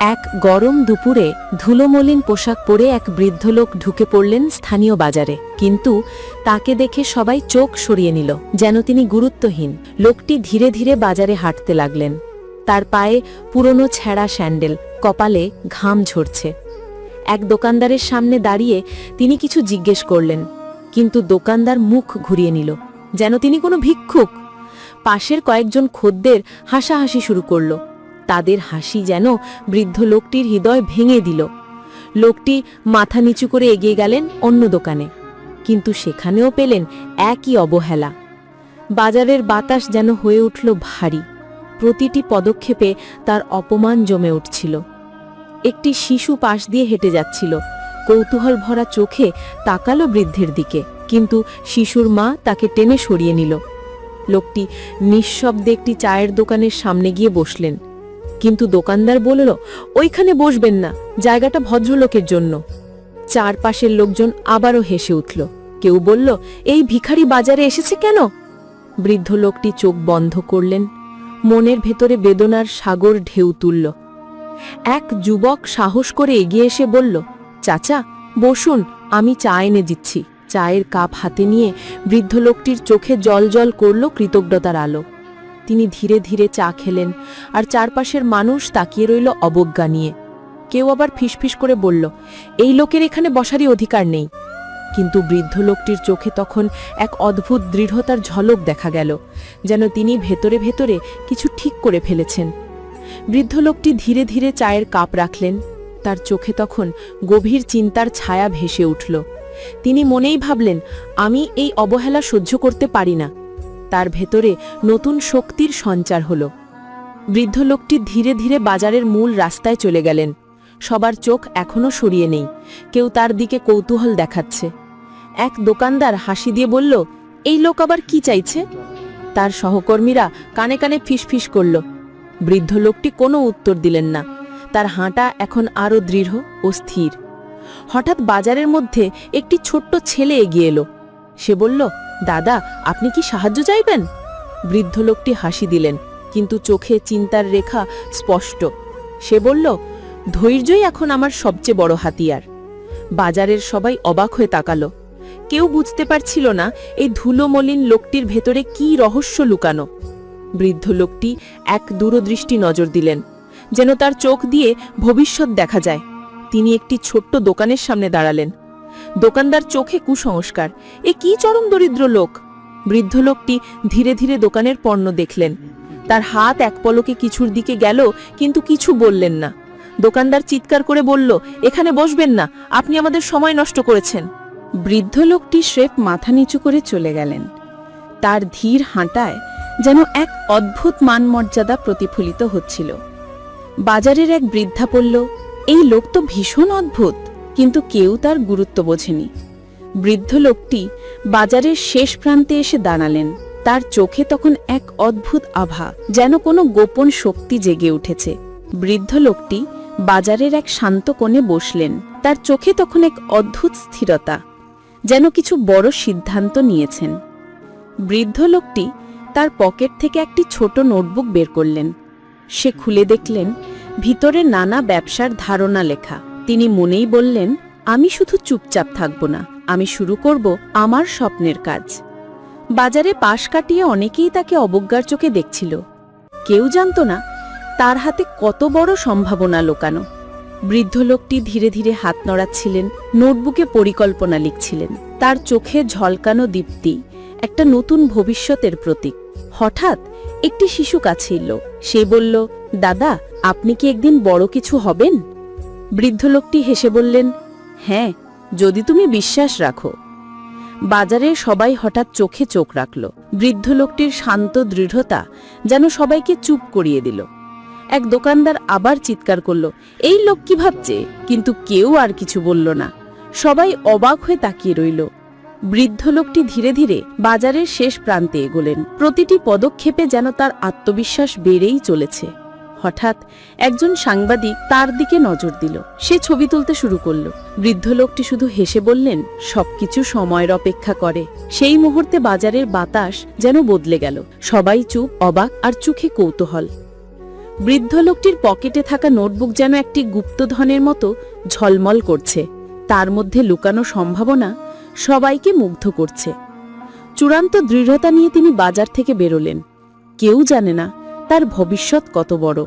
এক গরম দুপুরে ধুলোমলিন পোশাক পরে এক বৃদ্ধ লোক ঢুকে পড়লেন স্থানীয় বাজারে। কিন্তু তাকে দেখে সবাই চোখ সরিয়ে নিল, যেন তিনি গুরুত্বহীন। লোকটি ধীরে ধীরে বাজারে হাঁটতে লাগলেন। তার পায়ে পুরনো ছেঁড়া স্যান্ডেল, কপালে ঘাম ঝরছে। এক দোকানদারের সামনে দাঁড়িয়ে তিনি কিছু জিজ্ঞেস করলেন, কিন্তু দোকানদার মুখ ঘুরিয়ে নিল, যেন তিনি কোনো ভিক্ষুক। পাশের কয়েকজন খদ্দের হাসাহাসি শুরু করল। তাদের হাসি যেন বৃদ্ধ লোকটির হৃদয় ভেঙে দিল। লোকটি মাথা নিচু করে এগিয়ে গেলেন অন্য দোকানে, কিন্তু সেখানেও পেলেন একই অবহেলা। বাজারের বাতাস যেন হয়ে উঠল ভারী, প্রতিটি পদক্ষেপে তার অপমান জমে উঠছিল। একটি শিশু পাশ দিয়ে হেঁটে যাচ্ছিল, কৌতূহল ভরা চোখে তাকালো বৃদ্ধের দিকে, কিন্তু শিশুর মা তাকে টেনে সরিয়ে নিল। লোকটি নিঃশব্দে একটি চায়ের দোকানের সামনে গিয়ে বসলেন। কিন্তু দোকানদার বলল, ওইখানে বসবেন না, জায়গাটা ভদ্রলোকের জন্য। চারপাশের লোকজন আবারও হেসে উঠল। কেউ বলল, এই ভিখারি বাজারে এসেছে কেন? বৃদ্ধ লোকটি চোখ বন্ধ করলেন। মনের ভেতরে বেদনার সাগর ঢেউ তুলল। এক যুবক সাহস করে এগিয়ে এসে বলল, চাচা, বসুন, আমি চা এনে দিচ্ছি। চায়ের কাপ হাতে নিয়ে বৃদ্ধ লোকটির চোখে জল জল করল কৃতজ্ঞতার আলো। তিনি ধীরে ধীরে চা খেলেন, আর চারপাশের মানুষ তাকিয়ে রইল অবজ্ঞা নিয়ে। কেউ আবার ফিসফিস করে বলল, এই লোকের এখানে বসারই অধিকার নেই। কিন্তু বৃদ্ধ লোকটির চোখে তখন এক অদ্ভুত দৃঢ়তার ঝলক দেখা গেল, যেন তিনি ভেতরে ভেতরে কিছু ঠিক করে ফেলেছেন। বৃদ্ধ লোকটি ধীরে ধীরে চায়ের কাপ রাখলেন, তার চোখে তখন গভীর চিন্তার ছায়া ভেসে উঠল। তিনি মনেই ভাবলেন, আমি এই অবহেলা সহ্য করতে পারি না। তার ভেতরে নতুন শক্তির সঞ্চার হল। বৃদ্ধ লোকটি ধীরে ধীরে বাজারের মূল রাস্তায় চলে গেলেন। সবার চোখ এখনও সরিয়ে নেই। কেউ তার দিকে কৌতূহল দেখাচ্ছে। এক দোকানদার হাসি দিয়ে বলল, এই লোক আবার কি চাইছে? তার সহকর্মীরা কানে কানে ফিসফিস করল। বৃদ্ধ লোকটি কোনো উত্তর দিলেন না। তার হাঁটা এখন আরও দৃঢ় ও স্থির। হঠাৎ বাজারের মধ্যে একটি ছোট্ট ছেলে এগিয়ে এলো। সে বলল দাদা, আপনি কি সাহায্য চাইবেন? বৃদ্ধ লোকটি হাসি দিলেন, কিন্তু চোখে চিন্তার রেখা স্পষ্ট। সে বলল, ধৈর্যই এখন আমার সবচেয়ে বড় হাতিয়ার। বাজারের সবাই অবাক হয়ে তাকালো। কেউ বুঝতে পারছিল না এই ধুলোমলিন লোকটির ভেতরে কি রহস্য লুকানো। বৃদ্ধ লোকটি এক দূরদৃষ্টি নজর দিলেন, যেন তার চোখ দিয়ে ভবিষ্যৎ দেখা যায়। তিনি একটি ছোট্ট দোকানের সামনে দাঁড়ালেন। দোকানদার চোখে কুসংস্কার। এ কি চরম দরিদ্র লোক? বৃদ্ধ লোকটি ধীরে ধীরে দোকানের পণ্য দেখলেন। তার হাত এক পলকে কিছুর দিকে গেল, কিন্তু কিছু বললেন না। দোকানদার চিৎকার করে বলল, এখানে বসবেন না, আপনি আমাদের সময় নষ্ট করেছেন। বৃদ্ধ লোকটি স্রেফ মাথা নিচু করে চলে গেলেন। তার ধীর হাঁটায় যেন এক অদ্ভুত মানমর্যাদা প্রতিফলিত হচ্ছিল। বাজারের এক বৃদ্ধা বলল, এই লোক তো ভীষণ অদ্ভুত। কিন্তু কেউ তার গুরুত্ব বোঝেনি। বৃদ্ধ লোকটি বাজারের শেষ প্রান্তে এসে দাঁড়ালেন। তার চোখে তখন এক অদ্ভুত আভা, যেন কোনো গোপন শক্তি জেগে উঠেছে। বৃদ্ধ লোকটি বাজারের এক শান্ত কোণে বসলেন। তার চোখে তখন এক অদ্ভুত স্থিরতা, যেন কিছু বড় সিদ্ধান্ত নিয়েছেন। বৃদ্ধ লোকটি তার পকেট থেকে একটি ছোট নোটবুক বের করলেন। সে খুলে দেখলেন, ভিতরে নানা ব্যবসার ধারণা লেখা। তিনি মনেই বললেন, আমি শুধু চুপচাপ থাকব না, আমি শুরু করব আমার স্বপ্নের কাজ। বাজারে পাশ কাটিয়ে অনেকেই তাকে অবজ্ঞার চোখে দেখছিল। কেউ জানত না, তার হাতে কত বড় সম্ভাবনা লোকানো। বৃদ্ধ লোকটি ধীরে ধীরে হাত নড়াচ্ছিলেন, নোটবুকে পরিকল্পনা লিখছিলেন। তার চোখে ঝলকানো দীপ্তি, একটা নতুন ভবিষ্যতের প্রতীক। হঠাৎ একটি শিশু কাছে এলো সে বলল, দাদা, আপনি কি একদিন বড় কিছু হবেন? বৃদ্ধ লোকটি হেসে বললেন হ্যাঁ যদি তুমি বিশ্বাস রাখো। বাজারে সবাই হঠাৎ চোখে চোখ রাখল। বৃদ্ধ লোকটির শান্ত দৃঢ়তা যেন সবাইকে চুপ করিয়ে দিল। এক দোকানদার আবার চিৎকার করল, এই লোক কি ভাবছে? কিন্তু কেউ আর কিছু বলল না। সবাই অবাক হয়ে তাকিয়ে রইল। বৃদ্ধ লোকটি ধীরে ধীরে বাজারের শেষ প্রান্তে এগোলেন। প্রতিটি পদক্ষেপে যেন তার আত্মবিশ্বাস বেড়েই চলেছে। হঠাৎ একজন সাংবাদিক তার দিকে নজর দিল। সে ছবি তুলতে শুরু করল। বৃদ্ধ লোকটি শুধু হেসে বললেন, সবকিছু সময়ের অপেক্ষা করে। সেই মুহূর্তে বাজারের বাতাস যেন বদলে গেল। সবাই চুপ, অবাক আর চোখে কৌতূহল। বৃদ্ধ লোকটির পকেটে থাকা নোটবুক যেন একটি গুপ্তধনের মতো ঝলমল করছে। তার মধ্যে লুকানো সম্ভাবনা সবাইকে মুগ্ধ করছে। চূড়ান্ত দৃঢ়তা নিয়ে তিনি বাজার থেকে বেরোলেন। কেউ জানে না তার ভবিষ্যৎ কত বড়?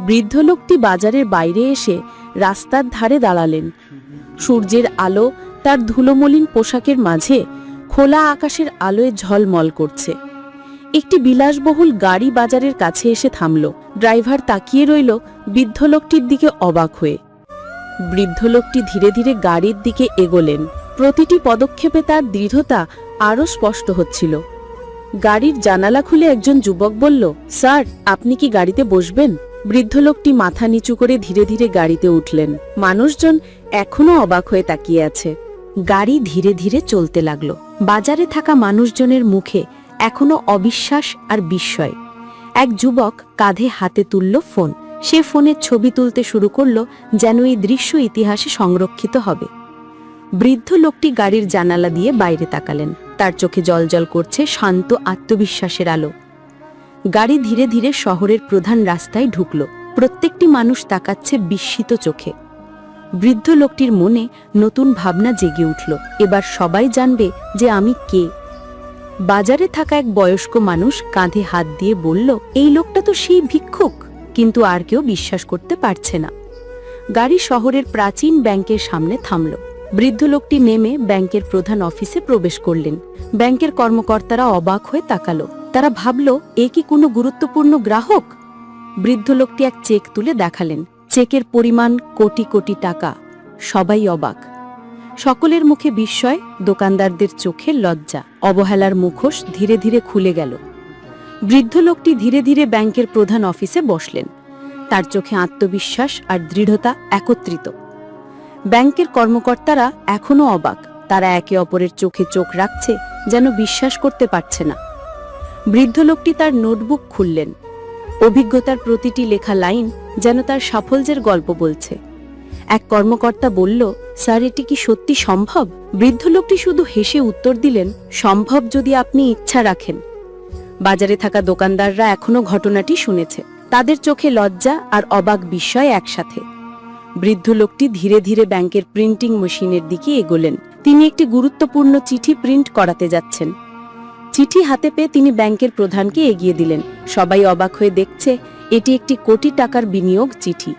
বৃদ্ধ লোকটি বাজারের বাইরে এসে রাস্তার ধারে দাঁড়ালেন। সূর্যের আলো তার ধুলোমলিন পোশাকের মাঝে খোলা আকাশের আলোয় ঝলমল করছে। একটি বিলাসবহুল গাড়ি বাজারের কাছে এসে থামল। ড্রাইভার তাকিয়ে রইল বৃদ্ধ লোকটির দিকে অবাক হয়ে। বৃদ্ধ লোকটি ধীরে ধীরে গাড়ির দিকে এগোলেন। প্রতিটি পদক্ষেপে তার দৃঢ়তা আরও স্পষ্ট হচ্ছিল। গাড়ির জানালা খুলে একজন যুবক বলল, স্যার, আপনি কি গাড়িতে বসবেন? বৃদ্ধ লোকটি মাথা নিচু করে ধীরে ধীরে গাড়িতে উঠলেন। মানুষজন এখনও অবাক হয়ে তাকিয়ে আছে। গাড়ি ধীরে ধীরে চলতে লাগল। বাজারে থাকা মানুষজনের মুখে এখনও অবিশ্বাস আর বিস্ময়। এক যুবক কাঁধে হাতে তুলল ফোন। সে ফোনের ছবি তুলতে শুরু করল যেন এই দৃশ্য ইতিহাসে সংরক্ষিত হবে। বৃদ্ধ লোকটি গাড়ির জানালা দিয়ে বাইরে তাকালেন। তার চোখে জলজল করছে শান্ত আত্মবিশ্বাসের আলো। গাড়ি ধীরে ধীরে শহরের প্রধান রাস্তায় ঢুকল। প্রত্যেকটি মানুষ তাকাচ্ছে বিস্মিত চোখে। বৃদ্ধ লোকটির মনে নতুন ভাবনা জেগে উঠল। এবার সবাই জানবে যে আমি কে। বাজারে থাকা এক বয়স্ক মানুষ কাঁধে হাত দিয়ে বলল, এই লোকটা তো সেই ভিক্ষুক। কিন্তু আর কেউ বিশ্বাস করতে পারছে না। গাড়ি শহরের প্রাচীন ব্যাংকের সামনে থামল। বৃদ্ধ লোকটি নেমে ব্যাংকের প্রধান অফিসে প্রবেশ করলেন। ব্যাংকের কর্মকর্তারা অবাক হয়ে তাকালো। তারা ভাবল, এ কি কোনো গুরুত্বপূর্ণ গ্রাহক? বৃদ্ধ লোকটি এক চেক তুলে দেখালেন। চেকের পরিমাণ কোটি কোটি টাকা। সবাই অবাক। সকলের মুখে বিস্ময়, দোকানদারদের চোখে লজ্জা। অবহেলার মুখোশ ধীরে ধীরে খুলে গেল। বৃদ্ধ লোকটি ধীরে ধীরে ব্যাংকের প্রধান অফিসে বসলেন। তার চোখে আত্মবিশ্বাস আর দৃঢ়তা একত্রিত। ব্যাংকের কর্মকর্তারা এখনও অবাক। তারা একে অপরের চোখে চোখ রাখছে, যেন বিশ্বাস করতে পারছে না। বৃদ্ধ লোকটি তার নোটবুক খুললেন। অভিজ্ঞতার প্রতিটি লেখা লাইন যেন তার সাফল্যের গল্প বলছে। এক কর্মকর্তা বলল, স্যার, এটি কি সত্যি সম্ভব? বৃদ্ধ লোকটি শুধু হেসে উত্তর দিলেন, সম্ভব যদি আপনি ইচ্ছা রাখেন। বাজারে থাকা দোকানদাররা এখনও ঘটনাটি শুনেছে। তাদের চোখে লজ্জা আর অবাক বিস্ময় একসাথে। বৃদ্ধ লোকটি ধীরে ধীরে ব্যাংকের প্রিন্টিং মেশিনের দিকে এগোলেন। তিনি একটি গুরুত্বপূর্ণ চিঠি প্রিন্ট করাতে যাচ্ছেন। চিঠি হাতে পেয়ে তিনি ব্যাংকের প্রধানকে এগিয়ে দিলেন। সবাই অবাক হয়ে দেখছে, এটি একটি কোটি টাকার বিনিয়োগ চিঠি।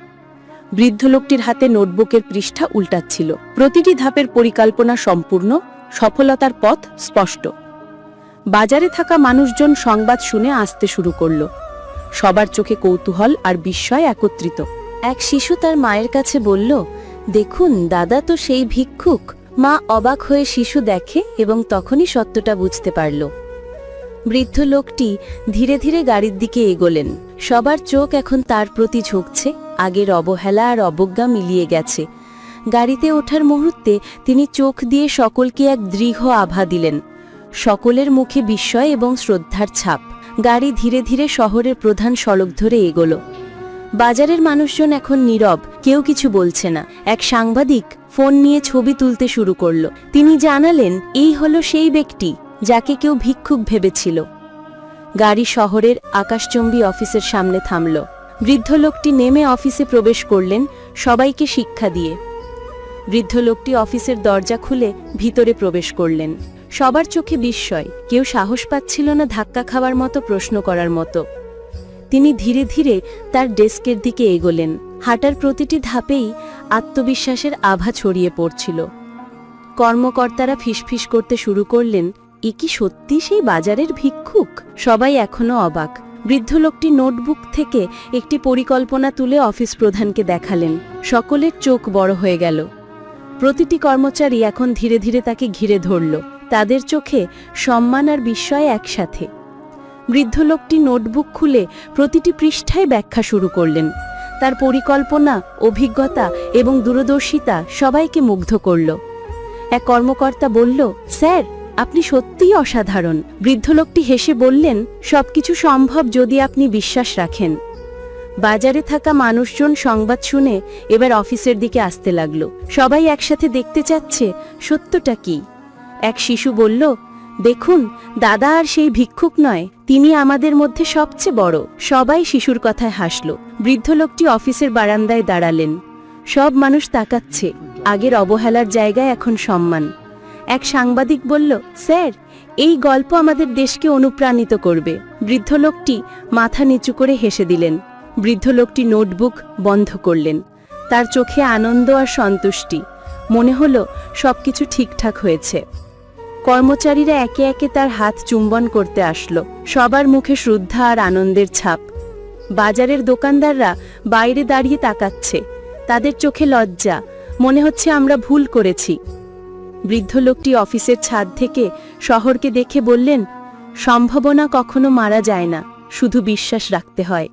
বৃদ্ধ লোকটির হাতে নোটবুকের পৃষ্ঠা উল্টাচ্ছিল। প্রতিটি ধাপের পরিকল্পনা সম্পূর্ণ, সফলতার পথ স্পষ্ট। বাজারে থাকা মানুষজন সংবাদ শুনে আসতে শুরু করল। সবার চোখে কৌতূহল আর বিস্ময় একত্রিত। এক শিশু তার মায়ের কাছে বলল, দেখুন, দাদা তো সেই ভিক্ষুক। মা অবাক হয়ে শিশু দেখে এবং তখনই সত্যটা বুঝতে পারল। বৃদ্ধ লোকটি ধীরে ধীরে গাড়ির দিকে এগোলেন। সবার চোখ এখন তার প্রতি ঝুঁকছে, আগের অবহেলা আর অবজ্ঞা মিলিয়ে গেছে। গাড়িতে ওঠার মুহূর্তে তিনি চোখ দিয়ে সকলকে এক দৃঢ় আভা দিলেন। সকলের মুখে বিস্ময় এবং শ্রদ্ধার ছাপ। গাড়ি ধীরে ধীরে শহরের প্রধান সড়ক ধরে এগোলো। বাজারের মানুষজন এখন নীরব, কেউ কিছু বলছে না। এক সাংবাদিক ফোন নিয়ে ছবি তুলতে শুরু করল। তিনি জানালেন, এই হলো সেই ব্যক্তি যাকে কেউ ভিক্ষুক ভেবেছিল। গাড়ি শহরের আকাশচম্বী অফিসের সামনে থামল। বৃদ্ধ লোকটি নেমে অফিসে প্রবেশ করলেন সবাইকে শিক্ষা দিয়ে। বৃদ্ধ লোকটি অফিসের দরজা খুলে ভিতরে প্রবেশ করলেন। সবার চোখে বিস্ময়, কেউ সাহস পাচ্ছিল না ধাক্কা খাওয়ার মতো, প্রশ্ন করার মতো। তিনি ধীরে ধীরে তার ডেস্কের দিকে এগোলেন। হাঁটার প্রতিটি ধাপেই আত্মবিশ্বাসের আভা ছড়িয়ে পড়ছিল। কর্মকর্তারা ফিসফিস করতে শুরু করলেন, এ কি সত্যি সেই বাজারের ভিক্ষুক? সবাই এখনও অবাক। বৃদ্ধ লোকটি নোটবুক থেকে একটি পরিকল্পনা তুলে অফিস প্রধানকে দেখালেন। সকলের চোখ বড় হয়ে গেল। প্রতিটি কর্মচারী এখন ধীরে ধীরে তাকে ঘিরে ধরল। তাদের চোখে সম্মান আর বিস্ময় একসাথে। বৃদ্ধ লোকটি নোটবুক খুলে প্রতিটি পৃষ্ঠায় ব্যাখ্যা শুরু করলেন। তার পরিকল্পনা, অভিজ্ঞতা এবং দূরদর্শিতা সবাইকে মুগ্ধ করল। এক কর্মকর্তা বলল, স্যার, আপনি সত্যিই অসাধারণ। বৃদ্ধ লোকটি হেসে বললেন, সবকিছু সম্ভব যদি আপনি বিশ্বাস রাখেন। বাজারে থাকা মানুষজন সংবাদ শুনে এবার অফিসের দিকে আসতে লাগল। সবাই একসাথে দেখতে চাচ্ছে, সত্যটা কি? এক শিশু বলল দেখুন, দাদা আর সেই ভিক্ষুক নয়, তিনি আমাদের মধ্যে সবচেয়ে বড়। সবাই শিশুর কথায় হাসল। বৃদ্ধ লোকটি অফিসের বারান্দায় দাঁড়ালেন। সব মানুষ তাকাচ্ছে। আগের অবহেলার জায়গায় এখন সম্মান। এক সাংবাদিক বলল, স্যার, এই গল্প আমাদের দেশকে অনুপ্রাণিত করবে। বৃদ্ধ লোকটি মাথা নিচু করে হেসে দিলেন। বৃদ্ধ লোকটি নোটবুক বন্ধ করলেন। তার চোখে আনন্দ আর সন্তুষ্টি। মনে হলো সবকিছু ঠিকঠাক হয়েছে। কর্মচারীরা একে একে তার হাত চুম্বন করতে আসলো। সবার মুখে শ্রদ্ধা আর আনন্দের ছাপ। বাজারের দোকানদাররা বাইরে দাঁড়িয়ে তাকাচ্ছে। তাদের চোখে লজ্জা। মনে হচ্ছে আমরা ভুল করেছি। বৃদ্ধ লোকটি অফিসের ছাদ থেকে শহরকে দেখে বললেন, সম্ভাবনা কখনো মারা যায় না। শুধু বিশ্বাস রাখতে হয়।